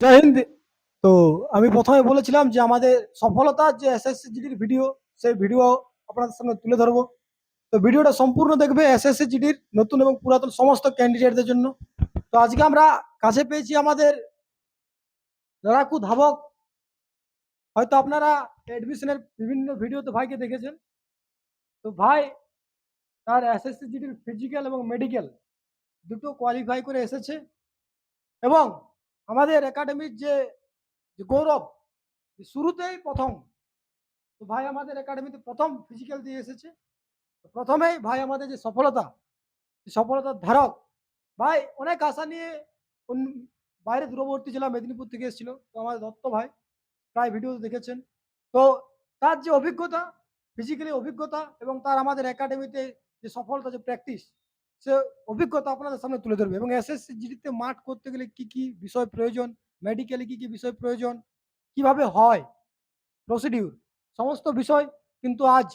জয় হিন্দ। তো আমি প্রথমে বলেছিলাম যে আমাদের সফলতা যে এসএসসি জিডির ভিডিও, সেই ভিডিও আপনাদের সামনে তুলে ধরবো। তো ভিডিওটা সম্পূর্ণ দেখবে এসএসসি জিডির নতুন এবং পুরাতন সমস্ত ক্যান্ডিডেটদের জন্য। তো আজকে আমরা কাছে পেয়েছি আমাদের লড়াকু ধাবক। হয়তো আপনারা অ্যাডমিশনের বিভিন্ন ভিডিওতে ভাইকে দেখেছেন। তো ভাই, তার এসএসসি জিডির ফিজিক্যাল এবং মেডিকেল দুটো কোয়ালিফাই করে এসেছে। এবং আমাদের একাডেমির যে গৌরব শুরুতেই প্রথম, তো ভাই আমাদের একাডেমিতে প্রথম ফিজিক্যাল দিয়ে এসেছে। প্রথমেই ভাই আমাদের যে সফলতা সফলতার ধারক, ভাই অনেক আশা নিয়ে বাইরে দূরবর্তী জেলা মেদিনীপুর থেকে এসেছিল। তো আমাদের দত্ত ভাই প্রায় ভিডিও দেখেছেন। তো তার যে অভিজ্ঞতা ফিজিক্যালি অভিজ্ঞতা এবং তার আমাদের একাডেমিতে যে সফলতা, যে প্র্যাকটিস সে অভিজ্ঞতা আপনাদের সামনে তুলে ধরবে এবং এসএসসি জিডিতে মাঠ করতে গেলে কি কি বিষয় প্রয়োজন? মেডিকেলে কি কি বিষয় প্রয়োজন? কীভাবে হয়? প্রসিডিউর সমস্ত বিষয় কিন্তু আজ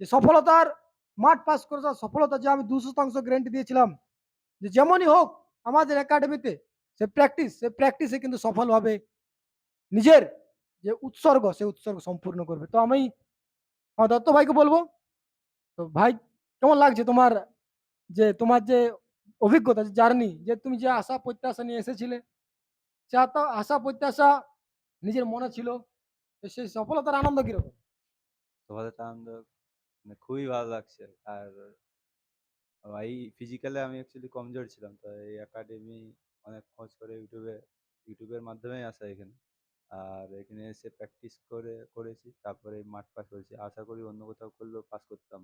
যে সফলতার মাঠ পাস করে সফলতা যে আমি দুশো শতাংশ গ্যারেন্টি দিয়েছিলাম, যে যেমনই হোক আমাদের একাডেমিতে সে প্র্যাকটিস সে প্র্যাকটিসে কিন্তু সফলভাবে নিজের যে উৎসর্গ, সে উৎসর্গ সম্পূর্ণ করবে। তো আমি আমার দত্ত ভাইকে বলব, তো ভাই কেমন লাগছে তোমার যে তোমার যে অভিজ্ঞতা, যে জার্নি, যে তুমি যে আশা প্রত্যাশা নিয়ে এসেছিলে, সে এত আশা প্রত্যাশা নিজের মনে ছিল সেই সফলতার আনন্দ কীরকম? তোমাদের আনন্দ মানে খুবই ভালো লাগছে। আর এই ফিজিক্যালে আমি অ্যাকচুয়ালি কমজোর ছিলাম, তো এই একাডেমি অনেক খোঁজ করে ইউটিউবে, ইউটিউবের মাধ্যমেই আসা এখানে। আর এখানে এসে প্র্যাকটিস করে, করেছি, তারপরে মাঠ পাস করেছি। আশা করি অন্য কোথাও করলেও পাস করতাম।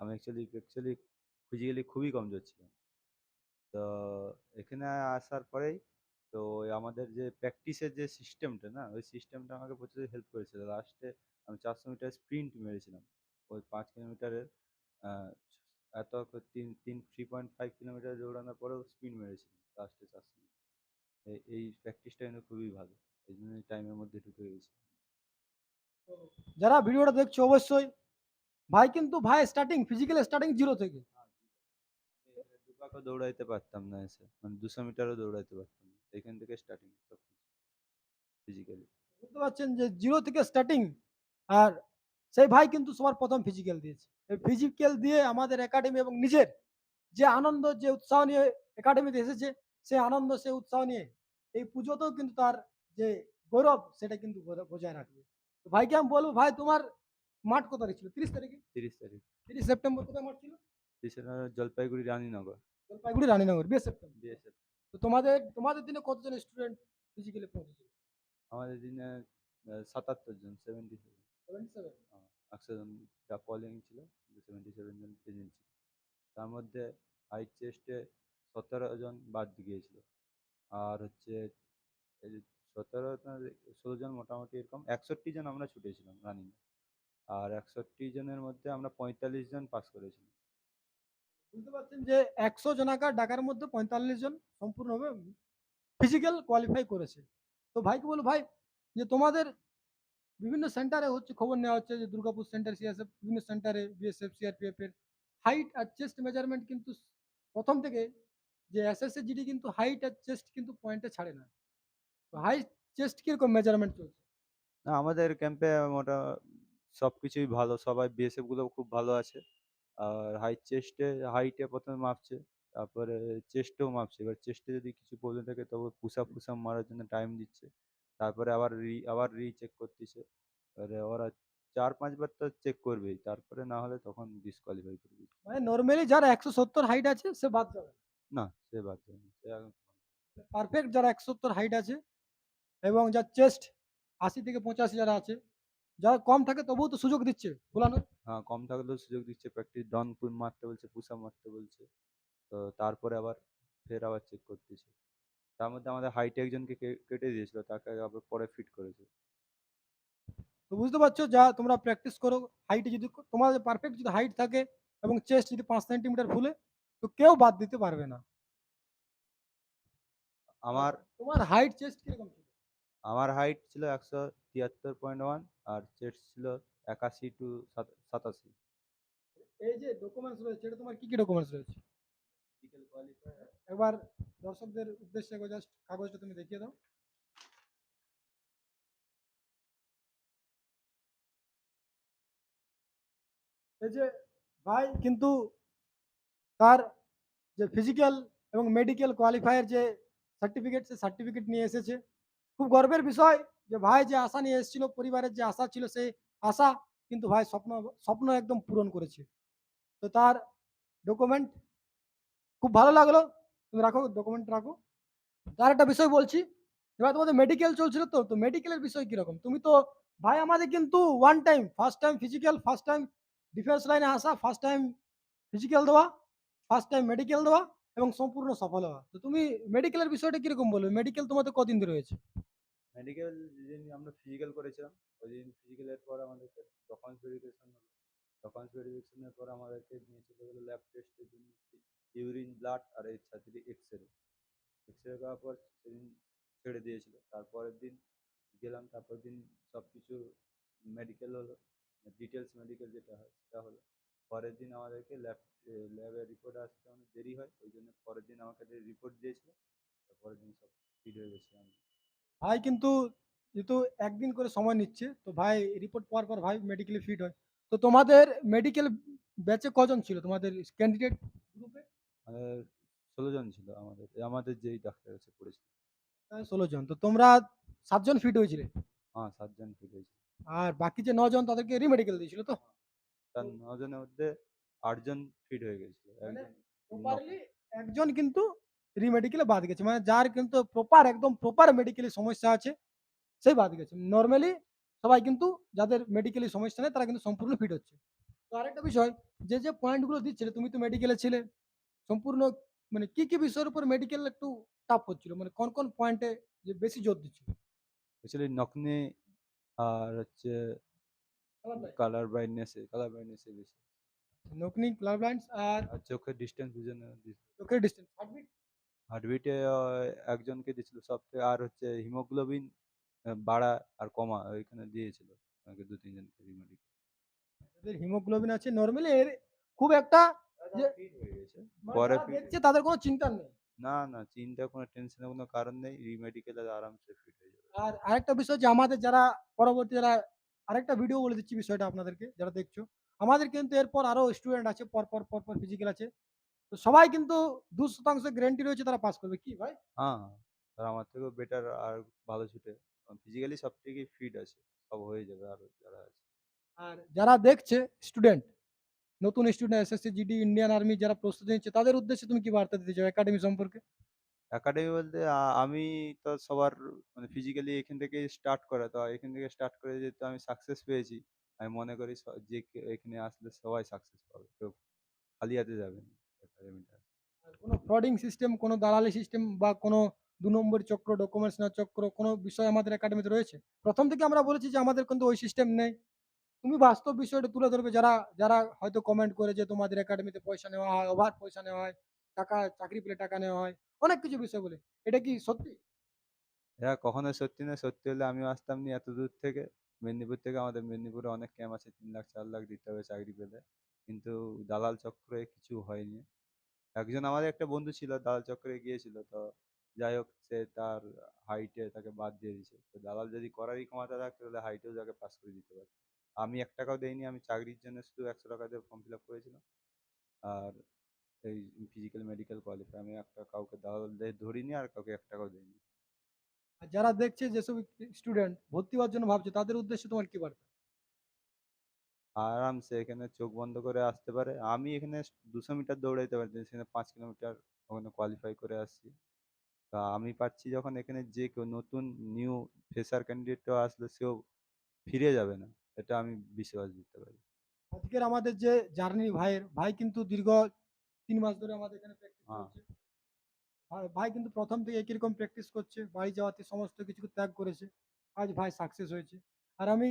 আমি অ্যাকচুয়ালি অ্যাকচুয়ালি ফিজিক্যালি খুবই কমজোর ছিলাম তো এখানে আসার পরেই তো আমাদের যে প্র্যাকটিসের যে সিস্টেমটা না, ওই সিস্টেমটা আমাকে প্রচুর হেল্প করেছিল। লাস্টে আমি চারশো মিটার স্প্রিন্ট মেরেছিলাম। ওই পাঁচ কিলোমিটারের এত তিন তিন থ্রি পয়েন্ট ফাইভ কিলোমিটার দৌড়ানোর পরেও স্পিন মেরেছিলাম। লাস্টে চারশো এই এই প্র্যাকটিসটা কিন্তু খুবই ভালো। এই জন্য টাইমের মধ্যে ঢুকে গেছি। যারা ভিডিওটা দেখছ অবশ্যই, ভাই কিন্তু ভাই স্টার্টিং ফিজিক্যাল স্টার্টিং জিরো থেকে। দুপাকও দৌড়াইতে পারতাম না এসে। মানে দুশো মিটারও দৌড়াইতে পারতাম না। এখান থেকে স্টার্টিং সব ফিজিক্যালি বুঝতে পারছেন যে জিরো থেকে স্টার্টিং আর সেই ভাই কিন্তু সবার প্রথম ফিজিক্যাল দিয়েছে। এই ফিজিক্যাল দিয়ে আমাদের একাডেমি এবং নিজের যে আনন্দ যে উৎসাহ নিয়ে একাডেমিতে এসেছে সেই আনন্দ সেই উৎসাহ নিয়ে এই পুজোতেও কিন্তু তার যে গৌরব সেটা কিন্তু বজায়- রাখবে। তো ভাইকে আমি বলব ভাই তোমার মাঠ কোথায় ছিল? তিরিশ তারিখে? তিরিশ তারিখ। তিরিশ সেপ্টেম্বর কোথায় মাঠ ছিল? জলপাইগুড়ি রানীনগর। জলপাইগুড়ি রানীনগর সেপ্টেম্বর বিএসএফ তো তোমাদের তোমাদের দিনে কতজন স্টুডেন্ট ফিজিক্যালি পৌঁছেছিল? আমাদের দিনে সাতাত্তর জন সেভেন্টি সেভেন সেভেন্টি সেভেন একশো জন যা কলিং ছিল সেভেন্টি সেভেন জন প্রেজেন্ট ছিল। তার মধ্যে হাইট চেস্টে সতেরো জন বাদ গিয়েছিল। আর হচ্ছে এই সতেরো ষোলো জন মোটামুটি এরকম একষট্টি জন আমরা ছুটেছিলাম রানিং আর একষট্টি জনের মধ্যে আমরা পঁয়তাল্লিশ জন পাস করেছিলাম। বুঝতে পারছেন যে একশো জনাকার ডাকার মধ্যে পঁয়তাল্লিশ জন সম্পূর্ণভাবে ফিজিক্যাল কোয়ালিফাই করেছে। তো ভাইকে বলো ভাই? যে তোমাদের বিভিন্ন সেন্টারে হচ্ছে খবর নেওয়া হচ্ছে যে দুর্গাপুর সেন্টার সিএসএফ বিভিন্ন সেন্টারে বিএসএফ সিআরপিএফ এর হাইট আর চেস্ট মেজারমেন্ট কিন্তু প্রথম থেকে যে এসএসসি জিডি কিন্তু হাইট আর চেস্ট কিন্তু পয়েন্টে ছাড়ে না। তো হাইট চেস্ট কীরকম মেজারমেন্ট চলছে? আমাদের ক্যাম্পে মোটা সব কিছুই ভালো, সবাই বিএসএফগুলো খুব ভালো আছে। আর হাইট চেস্টে হাইটে প্রথমে মাপছে তারপরে চেস্টেও মাপছে। এবার চেস্টে যদি কিছু প্রবলেম থাকে তবে আপ পুশ আপ মারার জন্য টাইম দিচ্ছে। তারপরে আবার রি আবার রি চেক করতেছে। এবারে ওরা চার পাঁচবার তো চেক করবেই। তারপরে না হলে তখন ডিসকোয়ালিফাই করে দিচ্ছে। মানে নর্মালি যারা একশো সত্তর হাইট আছে সে বাদ যাবে না। সে বাদ যাবে সে পারফেক্ট যারা একশো সত্তর হাইট আছে এবং যার চেস্ট আশি থেকে পঁচাশি যারা আছে যারা কম থাকে তবুও তো সুযোগ দিচ্ছে ভোলানো হ্যাঁ কম থাকলেও সুযোগ দিচ্ছে। প্র্যাকটিস ডন মারতে বলছে আপ মারতে বলছে। তো তারপরে আবার ফের আবার চেক করতেছে। তার মধ্যে আমাদের হাইটে একজনকে কেটে দিয়েছিল তাকে আবার পরে ফিট করেছে। তো বুঝতে পারছ যা তোমরা প্র্যাকটিস করো হাইটে যদি তোমাদের পারফেক্ট যদি হাইট থাকে এবং চেস্ট যদি পাঁচ সেন্টিমিটার ফুলে তো কেউ বাদ দিতে পারবে না। আমার তোমার হাইট চেস্ট কীরকম আমার হাইট ছিল একশো তিয়াত্তর পয়েন্ট ওয়ান আর চেস্ট ছিল একাশি টু সাতাশি এই যে ডকুমেন্টস রয়েছে এটা তোমার কি কি ডকুমেন্টস রয়েছে? একবার দর্শকদের উদ্দেশ্যে জাস্ট কাগজটা তুমি দেখিয়ে দাও। এই যে ভাই কিন্তু তার যে ফিজিক্যাল এবং মেডিকেল কোয়ালিফায়ার যে সার্টিফিকেট সে সার্টিফিকেট নিয়ে এসেছে। খুব গর্বের বিষয় যে ভাই যে আশা নিয়ে এসেছিল, পরিবারের যে আশা ছিল সেই আশা কিন্তু ভাই স্বপ্ন স্বপ্ন একদম পূরণ করেছে। তো তার ডকুমেন্ট খুব ভালো লাগল। তুমি রাখো ডকুমেন্ট রাখো। তার একটা বিষয় বলছি, এবার তোমাদের মেডিকেল চলছিল তো তো মেডিকেলের বিষয় কীরকম? তুমি তো, ভাই আমাদের কিন্তু one time first time physical first time defence লাইনে আসা ফার্স্ট টাইম ফিজিক্যাল দেওয়া ফার্স্ট টাইম মেডিকেল দেওয়া এবং সম্পূর্ণ সফল হওয়া। তো তুমি মেডিকেলের বিষয়টা কীরকম বলবে? মেডিকেল তোমাদের কদিন ধরে হয়েছে? মেডিকেল যেদিন আমরা ফিজিক্যাল করেছিলাম ওই দিন ফিজিক্যালের পর আমাদেরকে ডকুমেন্টস ভেরিফিকেশন হলো। ডকুমেন্টস ভেরিফিকেশনের পর আমাদেরকে নিয়ে চলে গেলো ল্যাব টেস্টের জন্য ইউরিন ব্লাড আর এর সাথে এক্স রে এক্স রে করার পর সেদিন ছেড়ে দিয়েছিল। তারপরের দিন গেলাম তারপর দিন সব কিছু মেডিকেল হলো। ডিটেলস মেডিকেল যেটা হয় সেটা হলো। পরের দিন আমাদেরকে ল্যাব ল্যাবের রিপোর্ট আসতে অনেক দেরি হয়, ওই জন্য পরের দিন আমাকে রিপোর্ট দিয়েছিল। তারপরের দিন সব ফিট হয়ে গেছি। আমি ভাই কিন্তু যেহেতু একদিন করে সময় নিচ্ছে তো ভাই রিপোর্ট পাওয়ার পর ভাই মেডিকেলি ফিট হয়। তো তোমাদের মেডিকেল ব্যাচে কজন ছিল? তোমাদের ক্যান্ডিডেট গ্রুপে ষোলো জন ছিল আমাদের আমাদের যেই ডাক্তার কাছে পড়েছিল। ষোলো জন। তো তোমরা সাতজন ফিট হয়েছিলে? হ্যাঁ সাতজন ফিট হয়েছিল। আর বাকি যে নজন তাদেরকে রিমেডিকেল দিয়েছিল তো? তার নজনের মধ্যে আটজন ফিট হয়ে গেছিল। মানে একজন কিন্তু রিমেডিকেলে বাদ গেছে। মানে যার কিন্তু প্রপার একদম প্রপার মেডিকেলি সমস্যা আছে সেই বাদ গেছে। নর্মালি সবাই কিন্তু যাদের মেডিকেলি সমস্যা নেই তারা কিন্তু সম্পূর্ণ ফিট হচ্ছে। তো আরেকটা বিষয় যে যে পয়েন্টগুলো দিচ্ছিলে তুমি তো মেডিকেলে ছিলে সম্পূর্ণ মানে কি কি বিষয়ের উপর মেডিকেল একটু টাফ হচ্ছিল? মানে কোন কোন পয়েন্টে যে বেশি জোর দিচ্ছিল? অ্যাকচুয়ালি নকনে আর হচ্ছে কালার ব্রাইটনেসে কালার ব্রাইটনেসে বেশি। নকনি ক্লাব লাইন্স আর চোখের ডিস্টেন্স বুঝে চোখের ডিস্টেন্স হার্টবিট একজনকে দিয়েছিল সব থেকে আর হচ্ছে হিমোগ্লোবিন বাড়া আর কমা ওইখানে দিয়েছিল আমাকে দু তিনজনকে যাদের হিমোগ্লোবিন আছে নর্মালি এর খুব একটা মানে পরে দেখছে তাদের কোনো চিন্তা নেই। না না চিন্তা কোনো টেনশনের কোনো কারণ নেই রিমেডিকেলে আরামসে ফিট হয়ে যাবে। আর আরেকটা বিষয় যে আমাদের যারা পরবর্তী যারা আরেকটা ভিডিও বলে দিচ্ছি বিষয়টা আপনাদেরকে যারা দেখছ। আমাদের কিন্তু এরপর আরও স্টুডেন্ট আছে পর পর পর পর ফিজিক্যাল আছে। তো সবাই কিন্তু দু শতাংশ গ্যারেন্টি রয়েছে তারা পাস করবে। কি ভাই? হ্যাঁ আর আমার থেকেও বেটার আর ভালো ছুটে ফিজিক্যালি সব থেকে ফিট আছে সব হয়ে যাবে আরও যারা আছে। আর যারা দেখছে স্টুডেন্ট নতুন student SSC GD Indian army যারা প্রস্তুতি নিচ্ছে তাদের উদ্দেশ্যে তুমি কি বার্তা দিতে চাও একাডেমি সম্পর্কে? একাডেমি বলতে আমি তো সবার মানে ফিজিক্যালি এখান থেকে স্টার্ট করা। তো এখান থেকে স্টার্ট করে যেহেতু আমি সাকসেস পেয়েছি আমি মনে করি যে এখানে আসলে সবাই সাকসেস পাবে। কেউ খালি হাতে যাবে না। কোনো ফ্রডিং সিস্টেম কোনো দালালি সিস্টেম বা কোনো দু নম্বর চক্র ডকুমেন্টস না চক্র কোনো বিষয় আমাদের একাডেমিতে রয়েছে? প্রথম থেকে আমরা বলেছি যে আমাদের কিন্তু ওই সিস্টেম নেই। তুমি বাস্তব বিষয়টা তুলে ধরবে যারা যারা হয়তো কমেন্ট করে যে তোমাদের একাডেমিতে পয়সা নেওয়া হয় ওভার পয়সা নেওয়া হয় টাকা চাকরি পেলে টাকা নেওয়া হয় অনেক কিছু বিষয় বলে। এটা কি সত্যি? হ্যাঁ কখনো সত্যি না সত্যি হলে আমিও আসতাম নি এত দূর থেকে। মেদিনীপুর থেকে আমাদের মেদিনীপুরে অনেক ক্যাম্প আছে তিন লাখ চার লাখ দিতে হবে চাকরি পেলে। কিন্তু দালাল চক্রে কিছু হয়নি। একজন আমাদের একটা বন্ধু ছিল, দালাল চক্রে গিয়েছিল, তো যাই হোক সে তার হাইটে তাকে বাদ দিয়ে দিয়েছে। তো দালাল যদি করারই ক্ষমতা থাকতো তাহলে হাইটেও তাকে পাস করে দিতে পারে আমি এক টাকাও দেইনি, আমি চাকরির জন্য শুধু একশো টাকা দিয়ে ফর্ম ফিল আপ করেছিলাম। আর এই ফিজিক্যাল মেডিকেল কোয়ালিফাই আমি একটা কাউকে দালাল দিয়ে ধরিনি আর কাউকে এক টাকাও দিইনি। যারা দেখছে যেসব স্টুডেন্ট ভর্তি হওয়ার জন্য ভাবছে, তাদের উদ্দেশ্যে তোমার কি বার্তা? আরামসে এখানে চোখ বন্ধ করে আসতে পারে। আমি এখানে দুশো মিটার দৌড়াইতে পারছি সেখানে পাঁচ কিলোমিটার ওখানে কোয়ালিফাই করে আসছি। তা আমি পাচ্ছি যখন এখানে যে কেউ নতুন নিউ ফ্রেশার ক্যান্ডিডেটও আসলে সেও ফিরে যাবে না। এটা আমি বিশ্বাস দিতে পারি। আজকের আমাদের যে জার্নি ভাইয়ের ভাই কিন্তু দীর্ঘ তিন মাস ধরে আমাদের এখানে প্র্যাকটিস। করছে। ভাই কিন্তু প্রথম থেকে একই রকম প্র্যাকটিস করছে বাড়ি যাওয়াতে সমস্ত কিছু ত্যাগ করেছে। আজ ভাই সাকসেস হয়েছে। আর আমি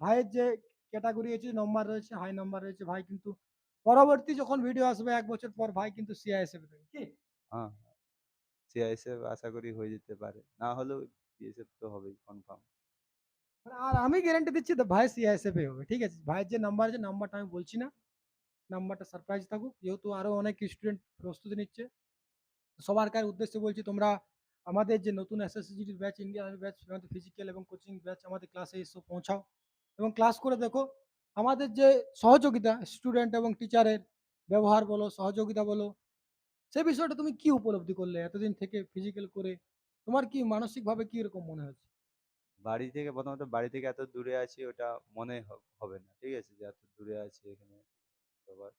ভাইয়ের যে ক্যাটাগরি আছে নম্বর রয়েছে হাই নাম্বার রয়েছে ভাই কিন্তু পরবর্তী যখন ভিডিও আসবে এক বছর পর ভাই কিন্তু সিআইএসএফ দেবে কি? হ্যাঁ সিআইএসএফ আশা করি হয়ে যেতে পারে না হলেও বিএসএফ তো হবেই কনফার্ম মানে আর আমি গ্যারান্টি দিচ্ছি তো ভাই সিআইএসএফ হবে ঠিক আছে? ভাইয়ের যে নাম্বার আছে নাম্বারটা আমি বলছি না নাম্বারটা সারপ্রাইজ থাকুক যেহেতু আরও অনেক স্টুডেন্ট প্রস্তুতি নিচ্ছে সবার কার উদ্দেশ্যে বলছি তোমরা আমাদের যে নতুন এসএসসিজির ব্যাচ ইন্ডিয়ান ব্যাচ ফিজিক্যাল এবং কোচিং ব্যাচ আমাদের ক্লাসে এসে পৌঁছাও। এবং ক্লাস করে দেখো, আমাদের যে সহযোগিতা স্টুডেন্ট এবং টিচারের ব্যবহার বলো, সহযোগিতা বলো, সে বিষয়টা তুমি কি উপলব্ধি করলে এতদিন থেকে ফিজিক্যাল করে? তোমার কি মানসিকভাবে কি রকম মনে হচ্ছে বাড়ি থেকে, প্রথমত বাড়ি থেকে এত দূরে আছি, ওটা মনে হবে না, ঠিক আছে? যে এত দূরে আছি এখানে, ব্যবহার,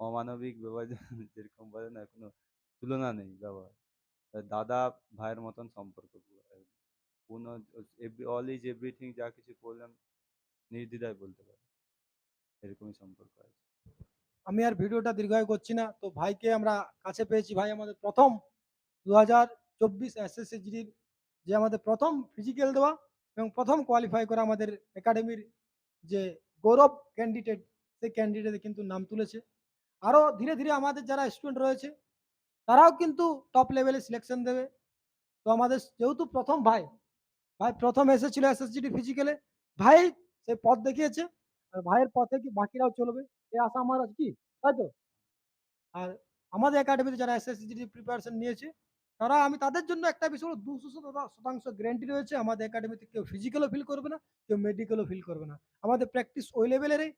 অমানবিক ব্যবহার যেরকম বলে না, কোনো তুলনা নেই ব্যবহার। দাদা ভাইয়ের মতন সম্পর্ক পুরো কোনো অল ইজ এভরিথিং যা কিছু বললাম নির্দ্বিধায় বলতে পারি এরকমই সম্পর্ক আছে। আমি আর ভিডিওটা দীর্ঘায়ু করছি না। তো ভাইকে আমরা কাছে পেয়েছি, ভাই আমাদের প্রথম দু হাজার চব্বিশ এসএসসিজির যে আমাদের প্রথম ফিজিক্যাল দেওয়া এবং প্রথম কোয়ালিফাই করা আমাদের একাডেমির যে গৌরব ক্যান্ডিডেট সেই ক্যান্ডিডেটে কিন্তু নাম তুলেছে। আরও ধীরে ধীরে আমাদের যারা স্টুডেন্ট রয়েছে, তারাও কিন্তু টপ লেভেলে সিলেকশন দেবে। তো আমাদের যেহেতু প্রথম ভাই ভাই প্রথম এসেছিল এসএসজিডি ফিজিক্যালে ভাই সে পথ দেখিয়েছে। ভাইয়ের পথে কি বাকিরাও চলবে? এ আশা আমার আছে কি? তাই তো? আর আমাদের একাডেমিতে যারা এসএসসিজি প্রিপারেশন নিয়েছে, তারা আমি তাদের জন্য একটা বিষয় দুশো শতাংশ গ্যারান্টি রয়েছে। আমাদের একাডেমিতে কেউ ফিজিক্যালও ফিল করবে না, কেউ মেডিকেলও ফিল করবে না। আমাদের প্র্যাকটিস ওই লেভেলেরই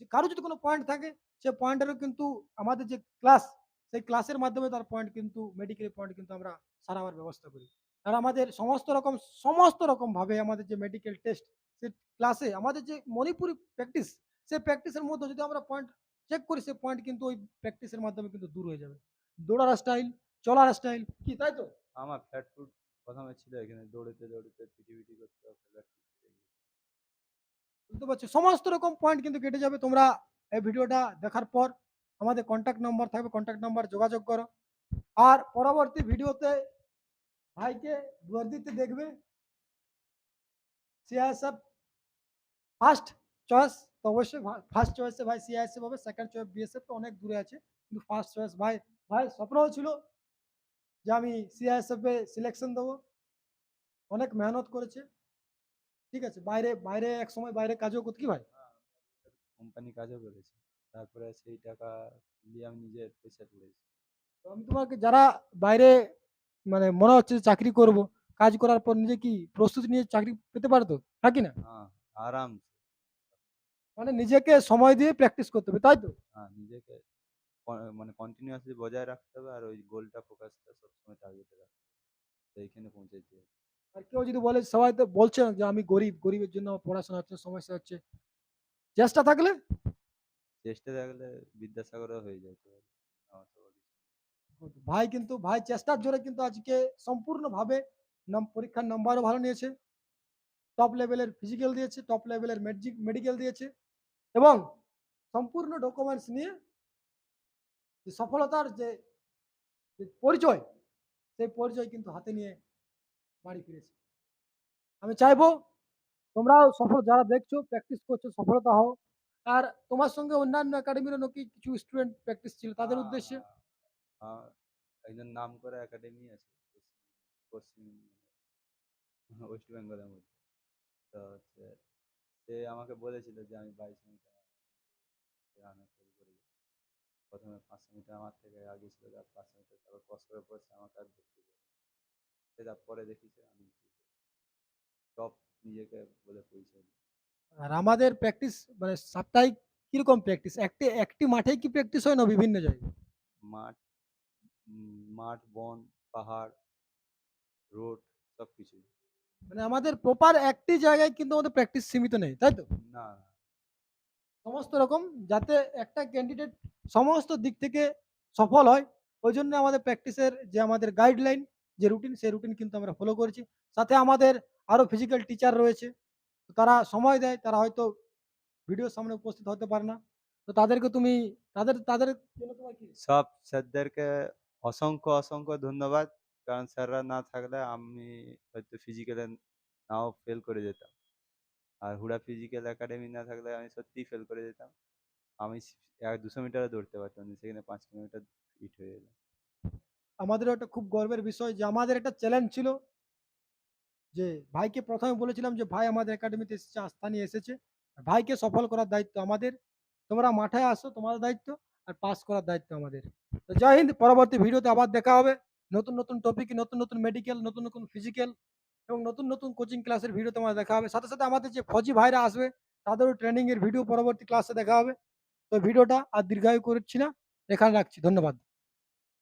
যে কারও যদি কোনো পয়েন্ট থাকে, সে পয়েন্টেরও কিন্তু আমাদের যে ক্লাস সেই ক্লাসের মাধ্যমে তার পয়েন্ট কিন্তু মেডিকেল পয়েন্ট কিন্তু আমরা সারাবার ব্যবস্থা করি। আর আমাদের সমস্ত রকম সমস্ত রকম ভাবে আমাদের যে মেডিকেল টেস্ট সে ক্লাসে আমাদের যে মণিপুরি প্র্যাকটিস সেই প্র্যাকটিসের মধ্যে যদি আমরা পয়েন্ট চেক করি সে পয়েন্ট কিন্তু ওই প্র্যাকটিসের মাধ্যমে কিন্তু দূর হয়ে যাবে। দৌড়ার স্টাইল চলার স্টাইল কি তাই তো? আমার ফ্যাট ফুড প্রথমে ছিল এখানে দৌড়েতে দৌড়েতে পিটি পিটি করতে। বুঝতে পারছ? সমস্ত রকম পয়েন্ট কিন্তু কেটে যাবে। তোমরা এই ভিডিওটা দেখার পর আমাদের কন্ট্যাক্ট নাম্বার থাকবে কন্ট্যাক্ট নাম্বার যোগাযোগ করো। আর পরবর্তী ভিডিওতে ভাইকে বর্দিতে দেখবে। সিআইএসএফ ফার্স্ট চয়েস তো অবশ্যই ফার্স্ট চয়েসে ভাই সিআইএসএফ হবে সেকেন্ড চয়েস বিএসএফ তো অনেক দূরে আছে। কিন্তু ফার্স্ট চয়েস ভাই ভাই স্বপ্নও ছিল যে আমি সিআইএসএফে সিলেকশন দেবো। অনেক মেহনত করেছে। ঠিক আছে বাইরে বাইরে এক সময় বাইরে কাজও করত কি ভাই? কোম্পানি কাজও করেছে। তারপরে সেই টাকা দিয়ে আমি নিজের পয়সা তুলেছি। তো আমি তোমাকে যারা বাইরে মানে মনে হচ্ছে চাকরি করব কাজ করার পর নিজে কি প্রস্তুতি নিয়ে চাকরি পেতে পারতো? নাকি না? হ্যাঁ আরাম মানে নিজেকে সময় দিয়ে প্র্যাকটিস করতে হবে তাই তো? হ্যাঁ নিজেকে ক- মানে কন্টিনিউয়াসলি বজায় রাখতে হবে আর ওই গোলটা ফোকাসটা সবসময় টার্গেটে রাখতে হবে। তো এইখানে পৌঁছাইতে হবে আর কেউ যদি বলে সবাই তো বলছে না যে আমি গরিব গরিবের জন্য আমার পড়াশোনা হচ্ছে সমস্যা হচ্ছে। চেষ্টা থাকলে? চেষ্টা থাকলে বিদ্যাসাগরও হয়ে যেতে পারে আমার তো ভাই কিন্তু ভাই চেষ্টার জোরে কিন্তু আজকে সম্পূর্ণভাবে নাম পরীক্ষার নাম্বারও ভালো নিয়েছে। টপ লেভেলের ফিজিক্যাল দিয়েছে টপ লেভেলের মেডিকেল দিয়েছে এবং সম্পূর্ণ ডকুমেন্টস নিয়ে যে সফলতার যে পরিচয় সেই পরিচয় কিন্তু হাতে নিয়ে বাড়ি ফিরেছে। আমি চাইব তোমরাও সফল যারা দেখছ প্র্যাকটিস করছ সফলতা হও। আর তোমার সঙ্গে অন্যান্য একাডেমিরও নাকি কিছু স্টুডেন্ট প্র্যাকটিস ছিল তাদের উদ্দেশ্যে। একজন নাম করা একাডেমি আছে পশ্চিম- পশ্চিম ওয়েস্ট বেঙ্গলের মধ্যে। তো হচ্ছে সে আমাকে বলেছিল যে আমি বাইশ মিটার রানে ফেল করে। প্রথমে পাঁচশো মিটার আমার থেকে আগে ছিল তার পাঁচশো মিটার তারপর ক্রস করে পড়ছে আমাকে আর ধরতে সে তারপরে দেখিছে আমি টপ নিজেকে বলে পরিচয় আর আমাদের প্র্যাকটিস মানে সাপ্তাহিক কীরকম প্র্যাকটিস একটি একটি মাঠে কি প্র্যাকটিস হয় না বিভিন্ন জায়গায়? মাঠ মাঠ বন পাহাড় রোড সব কিছুই মানে আমাদের প্রপার একটি জায়গায় কিন্তু আমাদের প্র্যাকটিস সীমিত নেই তাই তো? না। সমস্ত রকম যাতে একটা ক্যান্ডিডেট সমস্ত দিক থেকে সফল হয় ওই জন্য আমাদের প্র্যাকটিসের যে আমাদের গাইডলাইন যে রুটিন সেই রুটিন কিন্তু আমরা ফলো করেছি। সাথে আমাদের আরও ফিজিক্যাল টিচার রয়েছে তারা সময় দেয় তারা হয়তো ভিডিওর সামনে উপস্থিত হতে পারে না। তো তাদেরকে তুমি তাদের তাদের জন্য তোমার কি? সব স্যারদেরকে অসংখ্য অসংখ্য ধন্যবাদ। কারণ স্যাররা না থাকলে আমি হয়তো ফিজিক্যালে নাও ফেল করে যেতাম। আর হুড়া ফিজিক্যাল একাডেমি না থাকলে আমি সত্যিই ফেল করে যেতাম। আমি এক দুশো মিটারও দৌড়তে পারতাম সেখানে পাঁচ কিলোমিটার ফিট হয়ে গেলাম। আমাদেরও একটা খুব গর্বের বিষয় যে, আমাদের একটা চ্যালেঞ্জ ছিল যে, ভাইকে প্রথমে বলেছিলাম যে, ভাই, আমাদের একাডেমিতে এসেছে, আস্থা নিয়ে এসেছে। ভাইকে সফল করার দায়িত্ব আমাদের। তোমরা মাঠে আসো, তোমাদের দায়িত্ব, আর পাস করার দায়িত্ব আমাদের। তো জয় হিন্দ, পরবর্তী ভিডিওতে আবার দেখা হবে। নতুন নতুন টপিক নতুন নতুন মেডিকেল নতুন নতুন ফিজিক্যাল এবং নতুন নতুন কোচিং ক্লাসের ভিডিও তোমার দেখা হবে। সাথে সাথে আমাদের যে ফজি ভাইরা আসবে, তাদেরও ট্রেনিংয়ের ভিডিও পরবর্তী ক্লাসে দেখা হবে। তো ভিডিওটা আর দীর্ঘায়ু করছি না। এখানে রাখছি। ধন্যবাদ।